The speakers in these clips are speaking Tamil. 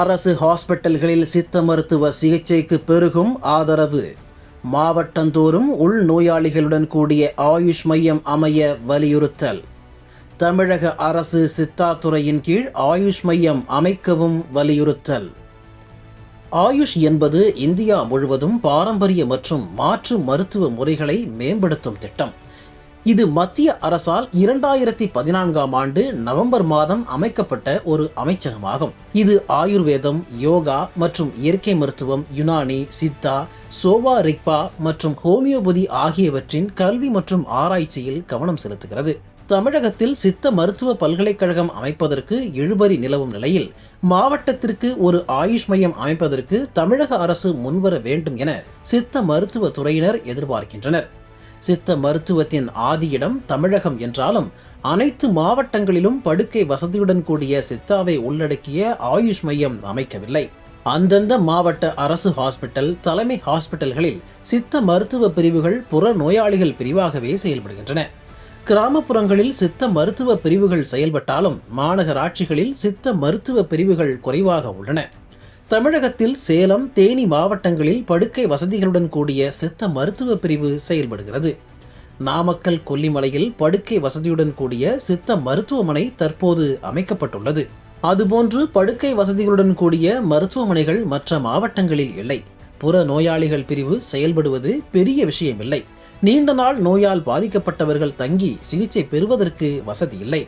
அரசு ஹாஸ்பிட்டல்களில் சித்த மருத்துவ சிகிச்சைக்கு பெருகும் ஆதரவு. மாவட்டந்தோறும் உள் நோயாளிகளுடன் கூடிய ஆயுஷ் மையம் அமைய வலியுறுத்தல். தமிழக அரசு சித்தாத்துறையின் கீழ் ஆயுஷ் மையம் அமைக்கவும் வலியுறுத்தல். ஆயுஷ் என்பது இந்தியா முழுவதும் பாரம்பரிய மற்றும் மாற்று மருத்துவ முறைகளை மேம்படுத்தும் திட்டம். இது மத்திய அரசால் இரண்டாயிரத்தி பதினான்காம் ஆண்டு நவம்பர் மாதம் அமைக்கப்பட்ட ஒரு அமைச்சகமாகும். இது ஆயுர்வேதம் யோகா மற்றும் இயற்கை மருத்துவம் யுனானி சித்தா சோவா ரிக்பா மற்றும் ஹோமியோபதி ஆகியவற்றின் கல்வி மற்றும் ஆராய்ச்சியில் கவனம் செலுத்துகிறது. தமிழகத்தில் சித்த மருத்துவ பல்கலைக்கழகம் அமைப்பதற்கு இழுபறி நிலவும் நிலையில் மாவட்டத்திற்கு ஒரு ஆயுஷ் மையம் அமைப்பதற்கு தமிழக அரசு முன்வர வேண்டும் என சித்த மருத்துவ துறையினர் எதிர்பார்க்கின்றனர். சித்த மருத்துவத்தின் ஆதியிடம் தமிழகம் என்றாலும் அனைத்து மாவட்டங்களிலும் படுக்கை வசதியுடன் கூடிய சித்தாவை உள்ளடக்கிய ஆயுஷ் மையம் அமைக்கவில்லை. அந்தந்த மாவட்ட அரசு ஹாஸ்பிட்டல் தலைமை ஹாஸ்பிட்டல்களில் சித்த மருத்துவ பிரிவுகள் புற நோயாளிகள் பிரிவாகவே செயல்படுகின்றன. கிராமப்புறங்களில் சித்த மருத்துவ பிரிவுகள் செயல்பட்டாலும் மாநகராட்சிகளில் சித்த மருத்துவ பிரிவுகள் குறைவாக உள்ளன. தமிழகத்தில் சேலம் தேனி மாவட்டங்களில் படுக்கை வசதிகளுடன் கூடிய சித்த மருத்துவ பிரிவு செயல்படுகிறது. நாமக்கல் கொல்லிமலையில் படுக்கை வசதியுடன் கூடிய சித்த மருத்துவமனை தற்போது அமைக்கப்பட்டுள்ளது. அதுபோன்று படுக்கை வசதிகளுடன் கூடிய மருத்துவமனைகள் மற்ற மாவட்டங்களில் இல்லை. புற நோயாளிகள் பிரிவு செயல்படுவது பெரிய விஷயமில்லை. நீண்ட நாள் நோயால் பாதிக்கப்பட்டவர்கள் தங்கி சிகிச்சை பெறுவதற்கு வசதி இல்லை.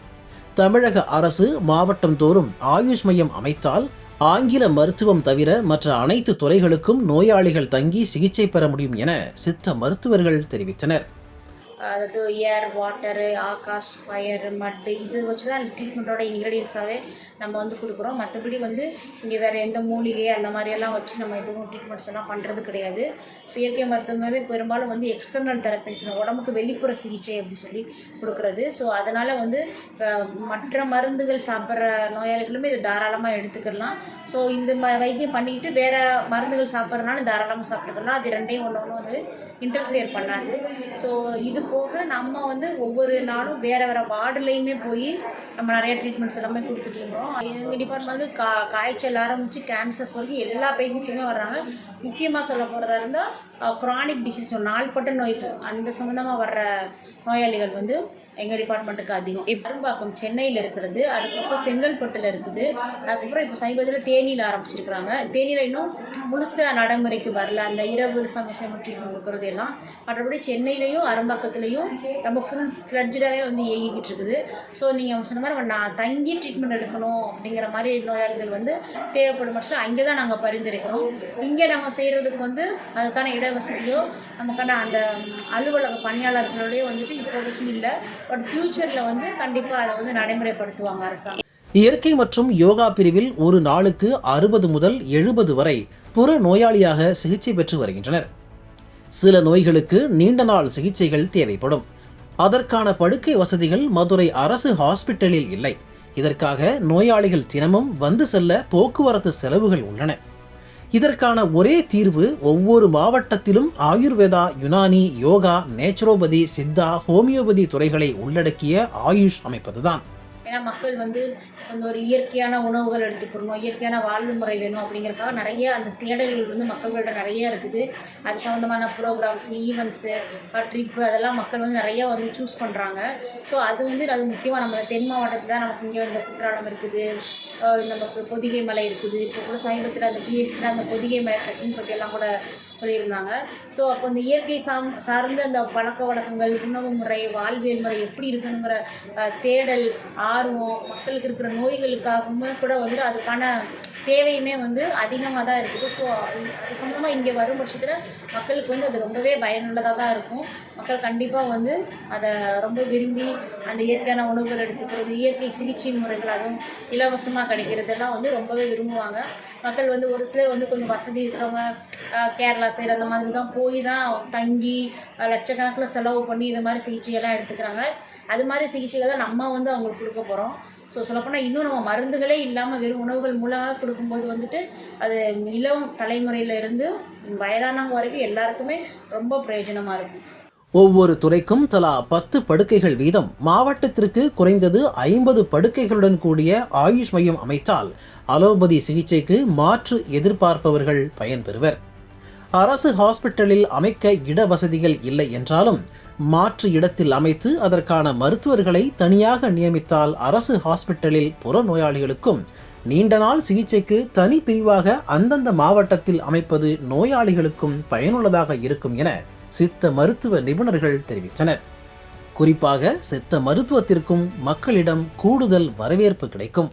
தமிழக அரசு மாவட்டம் தோறும் ஆயுஷ் மையம் அமைத்தால் ஆங்கில மருத்துவம் தவிர மற்ற அனைத்து துறைகளுக்கும் நோயாளிகள் தங்கி சிகிச்சை பெற முடியும் என சித்த மருத்துவர்கள் தெரிவித்தனர். அதாவது ஏர் வாட்டரு ஆகாஷ் ஃபயர் மட்டு இது வச்சு தான் ட்ரீட்மெண்ட்டோட இன்க்ரீடியன்ஸாகவே நம்ம வந்து கொடுக்குறோம். மற்றபடி வந்து இங்கே வேறு எந்த மூலிகை அந்த மாதிரியெல்லாம் வச்சு நம்ம எதுவும் ட்ரீட்மெண்ட்ஸ் எல்லாம் பண்ணுறது கிடையாது. ஸோ இயற்கை மருத்துவமாகவே பெரும்பாலும் வந்து எக்ஸ்டர்னல் தெரப்பின்னு சொல்லுவோம் உடம்புக்கு வெளிப்புற சிகிச்சை அப்படி சொல்லி கொடுக்குறது. ஸோ அதனால் வந்து இப்போ மற்ற மருந்துகள் சாப்பிட்ற நோயாளிகளுமே இது தாராளமாக எடுத்துக்கலாம். ஸோ இந்த ம வைத்தியம் பண்ணிக்கிட்டு வேறு மருந்துகள் சாப்பிட்றதுனால தாராளமாக சாப்பிட்டுக்கலாம். அது ரெண்டையும் ஒன்று ஒன்று வந்து இன்டர்ஃபியர் பண்ணாது. ஸோ இது போக நம்ம வந்து ஒவ்வொரு நாளும் வேறு வேறு வார்டுலையுமே போய் நம்ம நிறைய ட்ரீட்மெண்ட்ஸ் எல்லாமே கொடுத்துட்ருக்கோம் எங்கள் டிபார்ட்மெண்ட் வந்து கா காய்ச்சல் ஆரம்பித்து கேன்சர்ஸ் வரைக்கும் எல்லா பேஷண்ட்ஸுமே வர்றாங்க. முக்கியமாக சொல்ல போகிறதா இருந்தால் க்ரானிக் டிசீஸ் நாள்பட்ட நோய் அந்த சம்மந்தமாக வர்ற நோயாளிகள் வந்து எங்கள் டிபார்ட்மெண்ட்டுக்கு அதிகம். இப்போ அரும்பாக்கம் சென்னையில் இருக்கிறது அதுக்கப்புறம் செங்கல்பட்டில் இருக்குது அதுக்கப்புறம் இப்போ சமீபத்தில் தேனியில் ஆரம்பிச்சிருக்கிறாங்க. தேனியில் இன்னும் முழுசாக நடைமுறைக்கு வரல. அந்த இரவு சமயம் ட்ரீட்மெண்ட் கொடுக்கறது எல்லாம். மற்றபடி சென்னையிலையும் அரும்பாக்கத்துலேயும் ரொம்ப ஃபுல் ஃப்ளட்ஜாகவே வந்து இயங்கிக்கிட்டு இருக்குது. ஸோ நீங்கள் சொன்ன மாதிரி நான் தங்கி ட்ரீட்மெண்ட் எடுக்கணும் அப்படிங்கிற மாதிரி நோயாளிகள் வந்து தேவைப்படும் பட்சம் அங்கே தான் நாங்கள் பரிந்துரைக்கிறோம். இங்கே நம்ம செய்கிறதுக்கு வந்து அதுக்கான இடவசதியோ நமக்கான அந்த அலுவலக பணியாளர்களோடய வந்துட்டு இப்போதைக்கு இல்லை. பட் ஃப்யூச்சரில் வந்து கண்டிப்பாக அதை வந்து நடைமுறைப்படுத்துவாங்க அரசாங்கம். இயற்கை மற்றும் யோகா பிரிவில் ஒரு நாளுக்கு அறுபது முதல் எழுபது வரை புற நோயாளியாக சிகிச்சை பெற்று வருகின்றனர். சில நோய்களுக்கு நீண்ட நாள் சிகிச்சைகள் தேவைப்படும். அதற்கான படுக்கை வசதிகள் மதுரை அரசு ஹாஸ்பிட்டலில் இல்லை. இதற்காக நோயாளிகள் தினமும் வந்து செல்ல போக்குவரத்து செலவுகள் உள்ளன. இதற்கான ஒரே தீர்வு ஒவ்வொரு மாவட்டத்திலும் ஆயுர்வேதா யுனானி யோகா நேச்சுரோபதி சித்தா ஹோமியோபதி துறைகளை உள்ளடக்கிய ஆயுஷ் அமைப்பதுதான். ஏன்னா மக்கள் வந்து அந்த ஒரு இயற்கையான உணவுகள் எடுத்துக்கணும் இயற்கையான வாழ்வு முறை வேணும் அப்படிங்கிறக்காக நிறைய அந்த தேடல்கள் வந்து மக்கள்கிட்ட நிறைய இருக்குது. அது சம்மந்தமான ப்ரோக்ராம்ஸ் ஈவெண்ட்ஸு ட்ரிப்பு அதெல்லாம் மக்கள் வந்து நிறைய வந்து சூஸ் பண்ணுறாங்க ஸோ அது வந்து அது முக்கியமாக நம்ம தென் மாவட்டத்தில் தான் நமக்கு இங்கே இந்த குற்றாலம் இருக்குது. நமக்கு பொதிகை மலை இருக்குது. இப்போ கூட சமீபத்தில் அந்த ஜிஎஸ்டியில் அந்த பொதிகை மலை ட்ரெக்கிங் பற்றியெல்லாம் கூட சொல்லியிருந்தாங்க. ஸோ அப்போ இந்த இயற்கை சாம் சார்ந்த அந்த பழக்க வழக்கங்கள் உணவு முறை வாழ்வியல் முறை எப்படி இருக்கணுங்கிற தேடல் ஆர்வம் மக்களுக்கு இருக்கிற நோய்களுக்காகவும் கூட வந்து அதுக்கான தேவையுமே வந்து அதிகமாக தான் இருக்குது. ஸோ அது சம்மந்தமாக இங்கே வரும் பட்சத்தில் மக்களுக்கு வந்து அது ரொம்பவே பயனுள்ளதாக தான் இருக்கும். மக்கள் கண்டிப்பாக வந்து அதை ரொம்ப விரும்பி அந்த இயற்கையான உணவுகள் எடுத்துக்கிறது இயற்கை சிகிச்சை முறைகளாகவும் இலவசமாக கிடைக்கிறதெல்லாம் வந்து ரொம்பவே விரும்புவாங்க. மக்கள் வந்து ஒரு சிலர் வந்து கொஞ்சம் வசதி இருக்கிறவங்க கேரளா சைடு அந்த மாதிரி தான் போய் தான் தங்கி லட்சக்கணக்கில் செலவு பண்ணி இது மாதிரி சிகிச்சையெல்லாம் எடுத்துக்கிறாங்க. அது மாதிரி சிகிச்சைகளை தான் நம்ம வந்து அவங்களுக்கு கொடுக்க போகிறோம் ஸோ சொல்லப்போனால் இன்னும் நம்ம மருந்துகளே இல்லாமல் வெறும் உணவுகள் மூலமாக கொடுக்கும்போது வந்துட்டு அது இளம் தலைமுறையில இருந்து வயதானவங்க வரைக்கும் எல்லாருக்குமே ரொம்ப பிரயோஜனமாக இருக்கும். ஒவ்வொரு துறைக்கும் தலா பத்து படுக்கைகள் வீதம். மாவட்டத்திற்கு குறைந்தது ஐம்பது படுக்கைகளுடன் கூடிய ஆயுஷ் மையம் அமைத்தால் அலோபதி சிகிச்சைக்கு மாற்று எதிர்பார்ப்பவர்கள் பயன்பெறுவர். அரசு ஹாஸ்பிட்டலில் அமைக்க இட வசதிகள் இல்லை என்றாலும் மாற்று இடத்தில் அமைத்து அதற்கான மருத்துவர்களை தனியாக நியமித்தால் அரசு ஹாஸ்பிட்டலில் புறநோயாளிகளுக்கும் நீண்ட நாள் சிகிச்சைக்கு தனி பிரிவாக அந்தந்த மாவட்டத்தில் அமைப்பது நோயாளிகளுக்கும் பயனுள்ளதாக இருக்கும் என சித்த மருத்துவ நிபுணர்கள் தெரிவித்தனர். குறிப்பாக சித்த மருத்துவத்திற்கும் மக்களிடம் கூடுதல் வரவேற்பு கிடைக்கும்.